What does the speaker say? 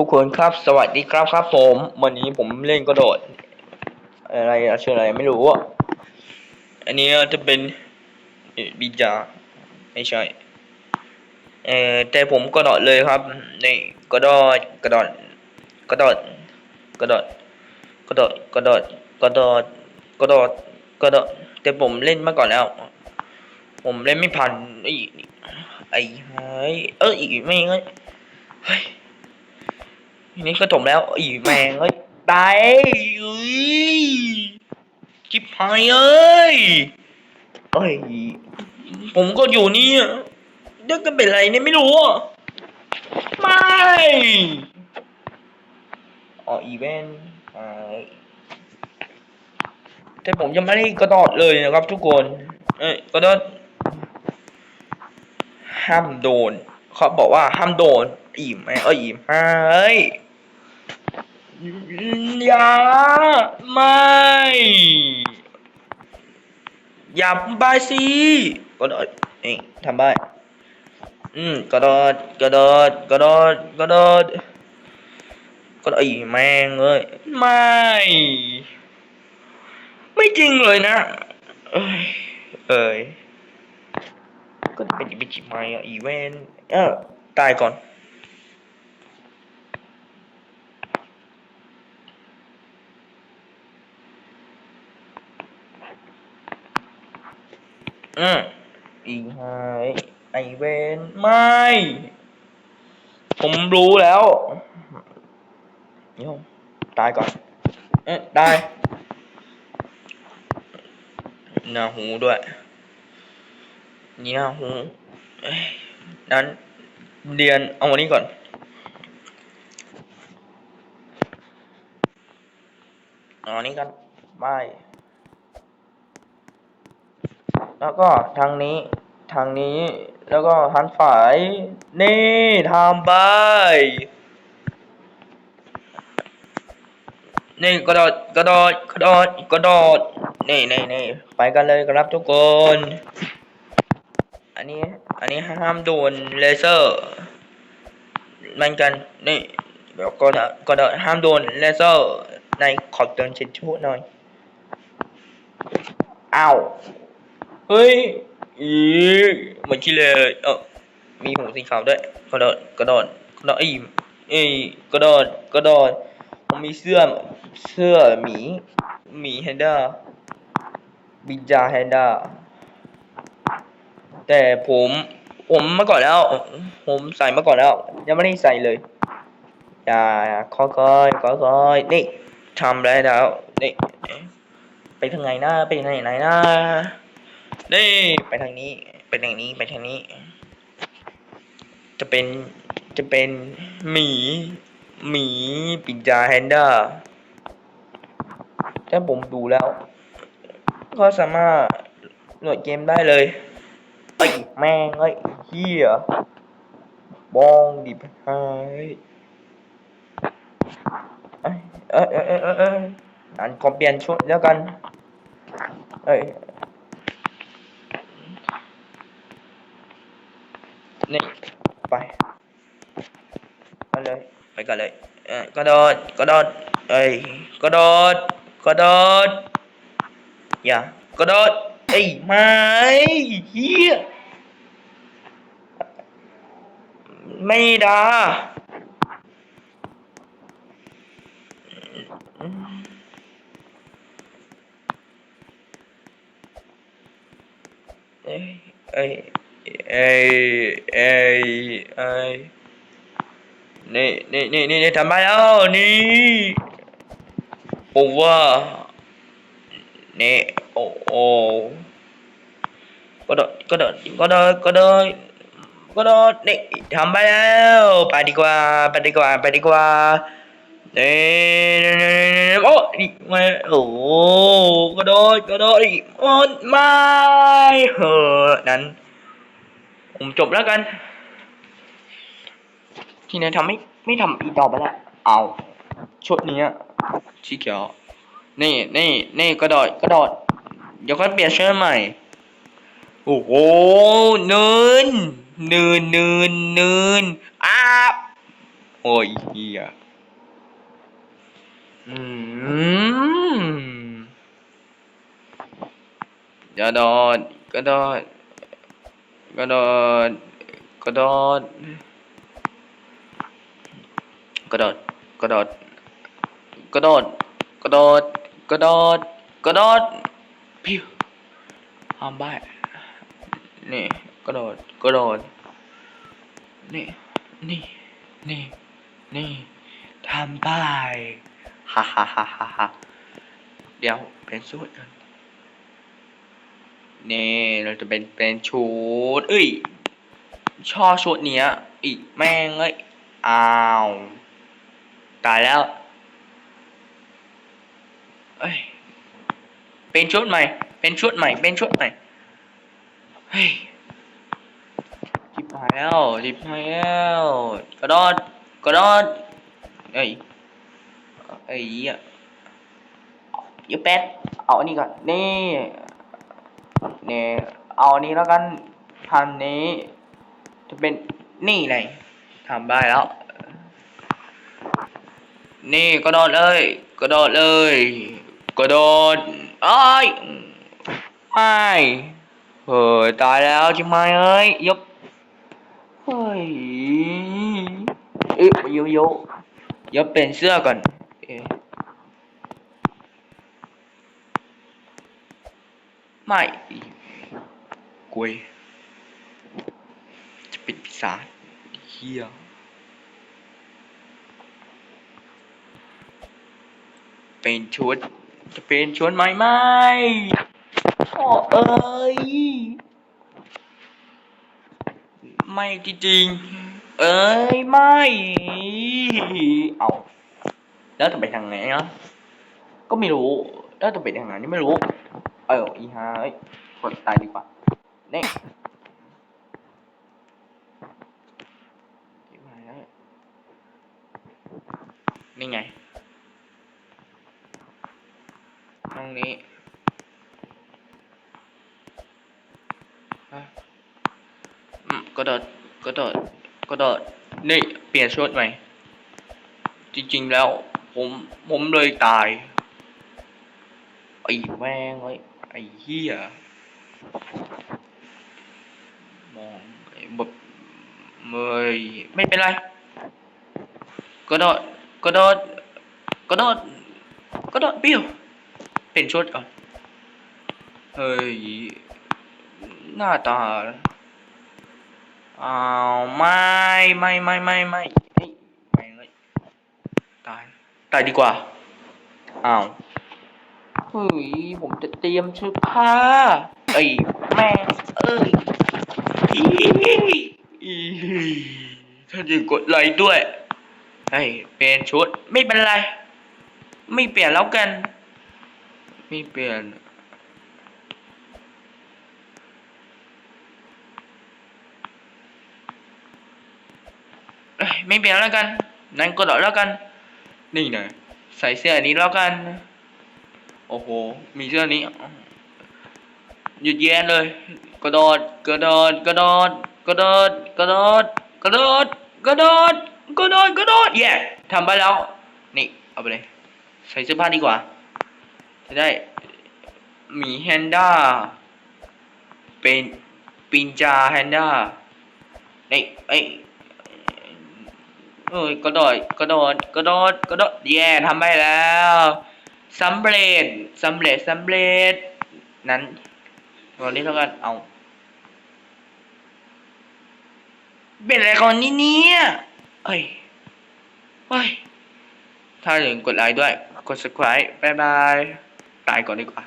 ทุกคนครับ สวัสดีครับครับผม วันนี้ผมเล่นกระโดด อะไรอะชื่ออะไรไม่รู้อะอันนี้จะเป็นบิจาไม่ใช่เออแต่ผมกระโดดเลยครับนี่กระโดดกระโดดกระโดดกระโดดกระโดดกระโดดกระโดดกระโดดกระโดดแต่ผมเล่นมาก่อนแล้ว ผมเล่นไม่ผ่านไอ้ไอ้เอ้ยไม่เอ้ยเฮ้ย ทีนี้ก็ถมแล้ว อีแมงเอ้ยตายเอ้ยจิบหายเอ้ยเอ้ย ผมก็อยู่นี่เดี๋ยวก็เป็นไรเนี่ยไม่รู้อะไม่อ๋ออีเวนต์แต่ผมยังไม่ได้กระโดดเลยนะครับทุกคน เอ้ยกระโดดห้ามโดนเขาบอกว่าห้ามโดน อิ่มไหมเอ้ยอิ่มเฮ้ย อย่าไม่ อย่าบายสิกระโดดเอ้ยทำได้อืมกระโดดกระโดดกระโดดกระโดดกระโดดอีแม่งเอ้ยไม่ ไม่จริงเลยนะ เอ้ยเอ้ยก็เป็นอีจิมายอะอีเวนต์เออตายก่อน อืมอีไฮไอเวนไม่ ผมรู้แล้วโยมตายก่อนเอ๊ะตายหน้าหูด้วยนี่หนะหูนั้นเรียนเอาวันนี้ก่อน เอาอันนี้กันไม่ แล้วก็ทางนี้ทางนี้แล้วก็หันฝ่าย นี่ทำไป นี่กระโดดกระโดดกระโดดกระโดดนี่นี่นี่ไปกันเลยครับทุกคน อันนี้อันนี้ห้ามโดนเลเซอร์มือนกันนี่เดี๋ยวก็ก็โดดห้ามโดนเลเซอร์ในขอบเตือนเช็ดชูหน่อยอ้าว เฮ้ย อีเหมือนที่เลย เออมีหูสีขาวด้วย กระโดด กระโดด กระโดดอีเอ้กระโดด กระโดดผมมีเสื้อ เสื้อหมี หมีแฮนด้าบิจาแฮนด้า แต่ผม ผมมาก่อนแล้ว ผมใส่มาก่อนแล้ว ยังไม่ได้ใส่เลย อย่าค่อยๆค่อยๆนี่ทำได้แล้ว นี่ ไปทางไหนนะไปทางไหนนะ นี่ไปทางนี้ ไปทางนี้ ไปทางนี้ จะเป็น จะเป็นหมี หมีปินจาแฮนด้าถ้าผมดูแล้ว ก็สามารถโหลดเกมได้เลยเอ้ยแม่งเอ้ยเฮียบองดิบหายเอ้ยเอ้ยเอ้ยเอ้ยเอ้เอ้กานขอเปลี่ยนชุดแล้วกัน เอ้ย นี่ ไปไปเลยไปกันเลยเอ้ยกระโดดกระโดดเอ้ยกระโดดกระโดดอย่ากระโดดเอ้ยไม่เฮียไม่ได้เอ้ยเอ้ยเอ้ย Ê, ê, ê. Nè, nè, nè, nè, nè, thằng bay đó, nè. Over. Nè, ồ, ồ. Có đợi, có đợi, có đợi, có đợi. Có đợi, nè, thằng bay đó. Bà đi qua, bà đi qua, bà đi qua. Nè, nè, nè, nè, ô, đi, mẹ, ồ, có đợi, có đợi. Ôi, mai, hờ, nè ผมจบแล้วกัน ทีนี้ทำไม่ไม่ทำอีกต่อไปแล้วเอาชุดนี้สีเขียว นี่นี่นี่กระโดดกระโดดเดี๋ยวก็เปลี่ยนเชื่อใหม่ โอ้โหเนินเนินเนินเนินอ้าโอ้โอ้ยเฮียอืมกระโดดกระโดด กระโดดกระโดดกระโดดกระโดดกระโดดกระโดดกระโดดกระโดดพิวห้ามบ้านี่กระโดดกระโดดนี่นี่นี่นี่ทำป้ายฮ่าฮ่าฮ่าฮ่าฮ่าเดี๋ยวเป็นสูตรกัน นี่เราจะเป็นเป็นชุดเอ้ยชอบชุดเนี้ย อีกแม่งเอ้ยอ้าวตายแล้วเอ้ยเป็นชุดใหม่ เป็นชุดใหม่ เป็นชุดใหม่เฮ้ยจิบหายแล้วจิบหายแล้วกระโดดกระโดดเอ้ยเอ้ยเหี้ยเดี๋ยวแป๊ดเอาอันนี้ก่อนนี่ เนี่ยเอาอันนี้แล้วกันทำนี้ จะเป็นนี่ไงทำได้แล้ว นี่กระโดดเลย กระโดดเลยกระโดดอ้ยไม่เฮ้ยตายแล้วใช่ไหมเอ้ยยบเฮ้ยเอ๊ะโยโย่ยบเป็นเสื้อก่อนเอ๊ะ ไม่กุยจะเป็นปีศาจเฮียเป็นชุด จะเป็นชุดไหมไม่โอ้เอ้ย ไม่จริงๆเอ้ย ไม่ เอาแล้วจะไปทางไหนอะก็ไม่รู้ แล้วจะไปทางไหนนี่ไม่รู้ เอออีฮาเอ้ยกดตายดีกว่านี่ยนี่ไงห้องนี้อืมกระโดดกระโดดกระโดดนี่เปลี่ยนชุดใหม่ จริงๆแล้ว ผม ผมเลยตายไอ้แม่งเลย ไอ้เหี้ยมองไอ้แบบเมยไม่เป็นไรกระโดดกระโดดกระโดดกระโดดเปี้ยวเป็นชุดก่อนเฮ้ยหน้าตาอ้าวไม่ไม่ไม่ไม่ไม่เฮ้ยไม่เลยตายตายดีกว่าอ้าว ฮ้ยผมจะเตรียมเสื้อผ้าไอ้ยแม่เอ้ยอีอีถ้าจะกดไลค์ด้วยเฮ้ยเปลี่ยนชุดไม่เป็นไร ไม่เปลี่ยนแล้วกัน ไม่เปลี่ยนเอ้ยไม่เปลี่ยนแล้วกัน นั่นก็ดอแล้วกัน นี่นะใส่เสื้อนี้แล้วกัน โอ้โห มีเสื้อนี้ หยุดแย่เลย กระโดด กระโดด กระโดด กระโดด กระโดด กระโดด กระโดด กระโดด กระโดดแย่ทำไปแล้ว นี่ เอาไปเลย ใส่เสื้อผ้าดีกว่า จะได้ มีแฮนด้า เป็นปินจาแฮนด้านี่ไอ้เอ้ยกระโดด กระโดด กระโดด กระโดดแย่ทำไปแล้ว สำเร็จสำเร็จสำเร็จ นั้นวันนี้เท่ากันเอา เป็นอะไรก่อนนี่เนี่ยเอ้ยเฮ้ย ถ้าอย่าลืมกดไลค์ด้วย กด subscribe บายบาย ตายก่อนดีกว่า